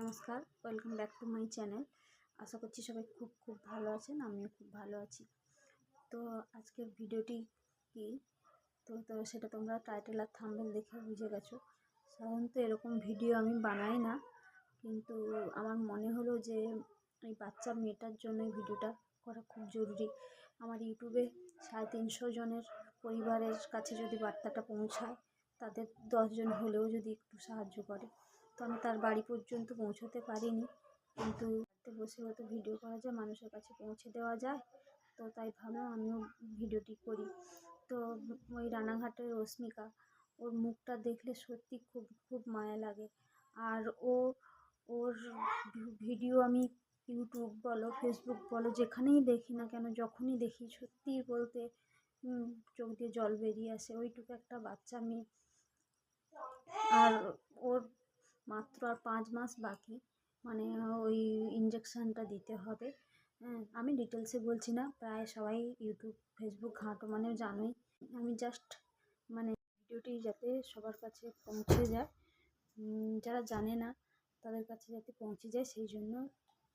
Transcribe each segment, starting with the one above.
নমস্কার welcome back to my channel আশা করছি সবাই খুব খুব ভালো আছেন, আমিও খুব ভালো আছি। তো আজকের ভিডিওটি কি? তো তো সেটা তোমরা টাইটেল আর থাম্বনেল দেখে বুঝে গেছো। সাধারণত এরকম ভিডিও আমি বানাই না, কিন্তু আমার মনে হলো যে এই বাচ্চা মেয়েটার জন্য ভিডিওটা করা খুব জরুরি। আমার ইউটিউবে সাড়ে তিনশো জনের পরিবারের কাছে যদি বার্তাটা পৌঁছায়, তাদের দশজন হলেও যদি একটু সাহায্য করে। তো আমি তার বাড়ি পর্যন্ত পৌঁছতে পারিনি। কিন্তু বসে হয়তো ভিডিও করা যায়, মানুষের কাছে পৌঁছে দেওয়া যায়। তো তাই ভাবলাম আমিও ভিডিওটি করি। তো ওই রানাঘাটের রশ্মিকা, ওর মুখটা দেখলে সত্যি খুব খুব মায়া লাগে। আর ও, ওর ভিডিও আমি ইউটিউব বলো ফেসবুক বলো, যেখানেই দেখি না কেন, যখনই দেখি সত্যি বলতে চোখ দিয়ে জল বেরিয়ে আসে। ওইটুকু একটা বাচ্চা মেয়ে। আর ওর মাত্র আর পাঁচ মাস বাকি। মানে ওই ইঞ্জেকশানটা দিতে হবে। হ্যাঁ আমি ডিটেলসে বলছি না, প্রায় সবাই ইউটিউব ফেসবুক ঘাঁটো মানে জানোই। আমি জাস্ট মানে ভিডিওটি যাতে সবার কাছে পৌঁছে যায়। যারা জানে না, তাদের কাছে যাতে পৌঁছে যায়, সেই জন্য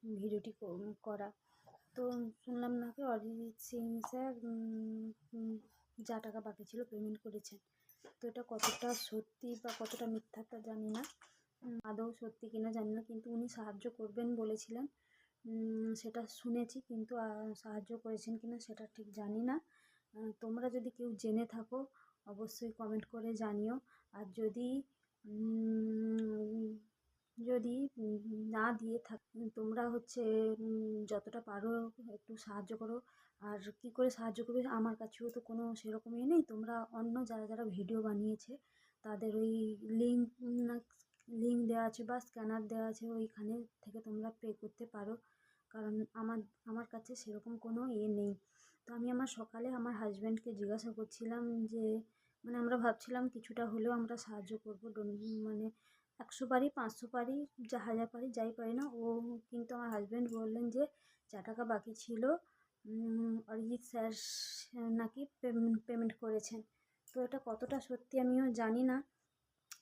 ভিডিওটি করা। তো শুনলাম নাকি অরিজিৎ সিং স্যার যা টাকা বাকি ছিল পেমেন্ট করেছেন। তো এটা কতটা সত্যি বা কতটা মিথ্যা তা জানি না। আদৌ সত্যি কিনা জানি না, কিন্তু উনি সাহায্য করবেন বলেছিলেন। সেটা শুনেছি, কিন্তু সাহায্য করেছেন কিনা সেটা ঠিক জানি না। তোমরা যদি কেউ জেনে থাকো, অবশ্যই কমেন্ট করে জানিও। আর যদি যদি না দিয়ে থাক, তোমরা হচ্ছে যতটা পারো একটু সাহায্য করো। আর কী করে সাহায্য করবে আমার কাছেও তো কোনো সেরকম ইয়ে নেই। তোমরা অন্য যারা যারা ভিডিও বানিয়েছে, তাদের ওই লিঙ্ক দেওয়া আছে বা স্ক্যানার দেওয়া আছে, ওইখানে থেকে তোমরা পে করতে পারো। কারণ আমার আমার কাছে সেরকম কোনো ইয়ে নেই। তো আমি আমার সকালে আমার হাজব্যান্ডকে জিজ্ঞাসা করছিলাম যে মানে আমরা ভাবছিলাম কিছুটা হলেও আমরা সাহায্য করব। মানে একশো পারি, পাঁচশো পারি, যা হাজার পারি, যাই পারি না। ও কিন্তু আমার হাজব্যান্ড বললেন যে, যা টাকা বাকি ছিল অরিজিৎ স্যার নাকি পেমেন্ট করেছেন। তো এটা কতটা সত্যি আমিও জানি না।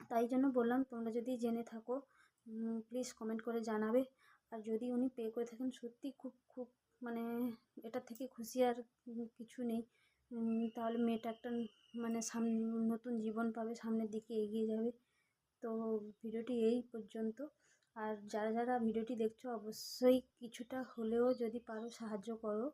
তাই জন্য বললাম, তোমরা যদি জেনে থাকো প্লিজ কমেন্ট করে জানাবে। আর যদি উনি পে করে থাকেন, সত্যি খুব খুব মানে এটার থেকে খুশি আর কিছু নেই। তাহলে মেয়েটা একটা মানে সাম, নতুন জীবন পাবে, সামনের দিকে এগিয়ে যাবে। তো ভিডিওটি এই পর্যন্ত। আর যারা যারা ভিডিওটি দেখছ, অবশ্যই কিছুটা হলেও যদি পারো সাহায্য করো।